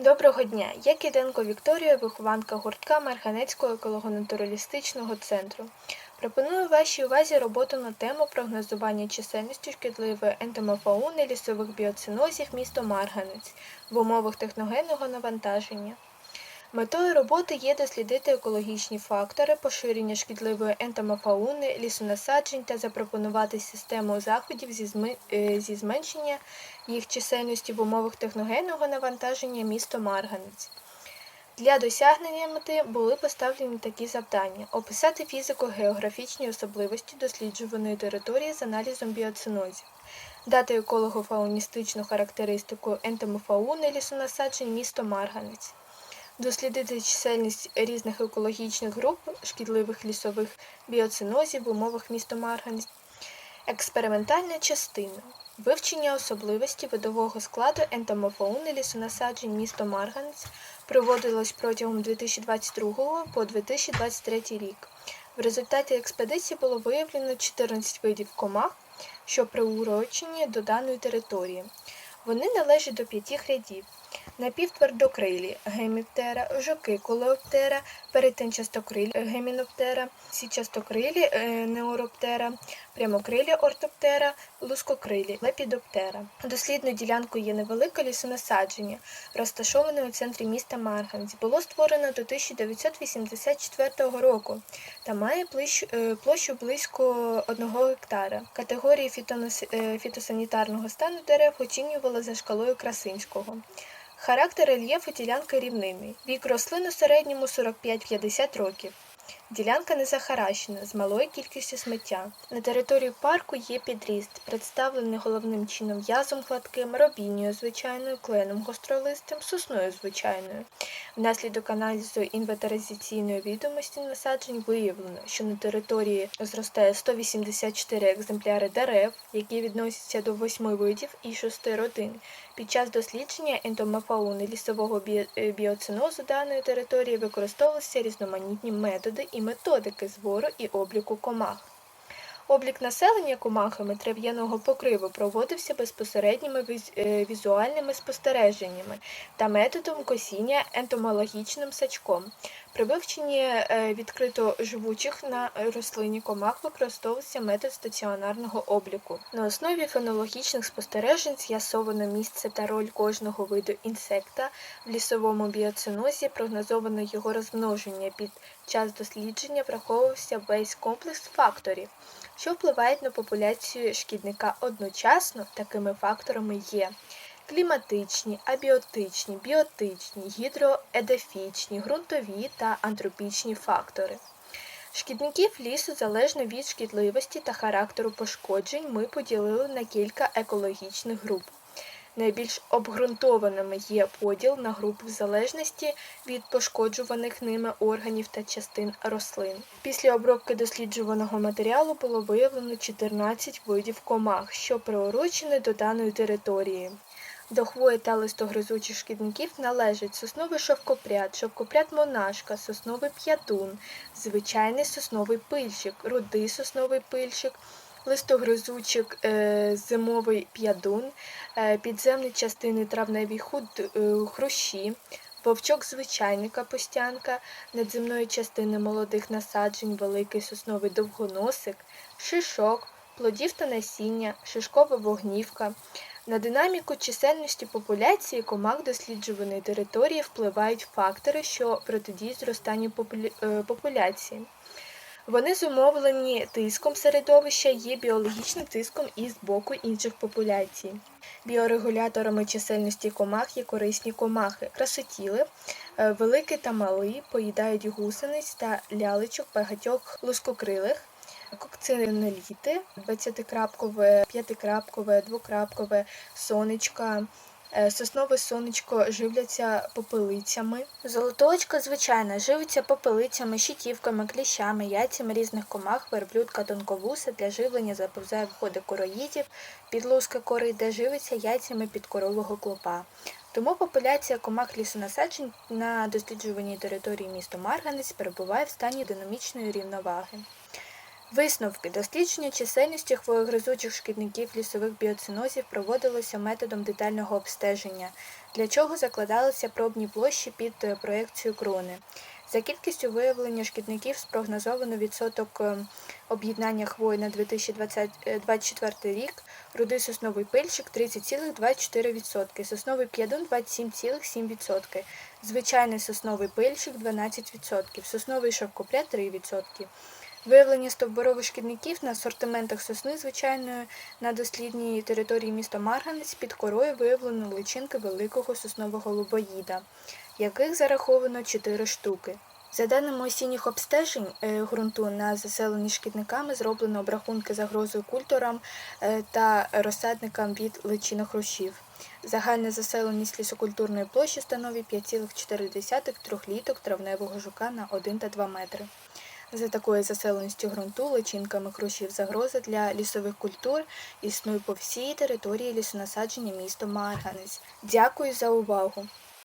Доброго дня! Я Кіденко Вікторія, вихованка гуртка Марганецького еколого-натуралістичного центру. Пропоную вашій увазі роботу на тему прогнозування чисельності шкідливої ентомофауни лісових біоцинозів місто Марганець в умовах техногенного навантаження. Метою роботи є дослідити екологічні фактори поширення шкідливої ентомофауни, лісонасаджень та запропонувати систему заходів е, зі зменшення їх чисельності в умовах техногенного навантаження місто Марганець. Для досягнення мети були поставлені такі завдання: описати фізико-географічні особливості досліджуваної території з аналізом біоцинозів, дати еколого-фауністичну характеристику ентомофауни лісонасаджень місто Марганець, дослідити чисельність різних екологічних груп шкідливих лісових біоцинозів в умовах міста Марганець, експериментальна частина. Вивчення особливості видового складу ентомофауни лісонасаджень місто Марганець проводилось протягом 2022 по 2023 рік. В результаті експедиції було виявлено 14 видів комах, що приурочені до даної території. Вони належать до п'ятих рядів. Напівтвердокрилі геміптера, жуки колеоптера, перетинчастокрилі геміноптера, січастокрилі е, неуроптера, прямокрилі ортоптера, лускокрилі лепідоптера. Дослідною ділянкою є невелике лісонасадження, розташоване у центрі міста Марганець. Було створено до 1984 року та має площу, е, близько 1 гектара. Категорії е, фітосанітарного стану дерев оцінювали за шкалою Красинського. Характер рельєфу ділянки рівнинний. Вік рослин у середньому 45-50 років. Ділянка не захаращена, з малою кількістю сміття. На території парку є підріст, представлений головним чином язом гладким, робінню звичайною, кленом гостролистим, сосною звичайною. Внаслідок аналізу інвентаризаційної відомості насаджень виявлено, що на території зростає 184 екземпляри дерев, які відносяться до 8 видів і 6 родин. Під час дослідження ентомофауни лісового е, біоцинозу даної території використовувалися різноманітні методи і методики збору і обліку комах. Облік населення комахами трав'яного покриву проводився безпосередніми е, візуальними спостереженнями та методом косіння ентомологічним сачком. При вивченні е, відкрито живучих на рослині комах використовувався метод стаціонарного обліку. На основі фенологічних спостережень з'ясовано місце та роль кожного виду інсекта в лісовому біоцинозі, прогнозовано його розмноження. Під час дослідження враховувався весь комплекс факторів, що впливають на популяцію шкідника одночасно такими факторами є кліматичні, абіотичні, біотичні, гідроедефічні, ґрунтові та антропічні фактори. Шкідників лісу залежно від шкідливості та характеру пошкоджень ми поділили на кілька екологічних груп. Найбільш обґрунтованими є поділ на групи в залежності від пошкоджуваних ними органів та частин рослин. Після обробки досліджуваного матеріалу було виявлено 14 видів комах, що приурочені до даної території. До хвої та листогризучих шкідників належать сосновий шовкопряд, шовкопряд монашка, сосновий п'ятун, звичайний сосновий пильщик, рудий сосновий пильщик, листогризучик е, зимовий п'ядун, е, підземні частини травневі худ, е, хрущі, вовчок звичайний капустянка, надземної частини молодих насаджень, великий сосновий довгоносик, шишок, плодів та насіння, шишкова вогнівка. На динаміку чисельності популяції комах досліджуваної території впливають фактори, що протидіють зростанню е, популяції. Вони зумовлені тиском середовища є біологічним тиском із боку інших популяцій. Біорегуляторами чисельності комах є корисні комахи, красотіли, е, великі та малі, поїдають гусениць та лялечок багатьох лускокрилих, кокцинеліти, 20-крапкове, 5-крапкове, 2-крапкове, сонечка, Е, Соснове сонечко живляться попелицями. Золотоочка звичайна живиться попелицями, щитівками, кліщами, яйцями різних комах, верблюдка тонковуса для живлення заповзає входи короїдів, підлузка кори, де живиться яйцями підкорового клопа. Тому популяція комах лісонасаджень на досліджуваній території міста Марганець перебуває в стані динамічної рівноваги. Висновки дослідження чисельності хвоєгризучих шкідників лісових біоцинозів проводилося методом детального обстеження, для чого закладалися пробні площі під е, проекцію крони. За кількістю виявлення шкідників спрогнозовано відсоток е, об'єднання хвої на 2024 рік, рудий сосновий пильщик 30,24%, сосновий п'ядун 27,7%, звичайний сосновий пильщик 12%, сосновий шовкопряд 3%. Виявлення стовбурових шкідників на асортиментах сосни звичайної на дослідній території міста Марганець під корою виявлено личинки великого соснового лубоїда, яких зараховано 4 штуки. За даними осінніх обстежень е, ґрунту на заселені шкідниками зроблено обрахунки загрозою культурам е, та розсадникам від личинохрущів. Загальна заселеність лісокультурної площі становить 5,4 трьохліток травневого жука на 1 та 2 метри. За такою заселеністю ґрунту личинками хрущів загроза для лісових культур існує по всій території лісонасадження міста Марганець. Дякую за увагу!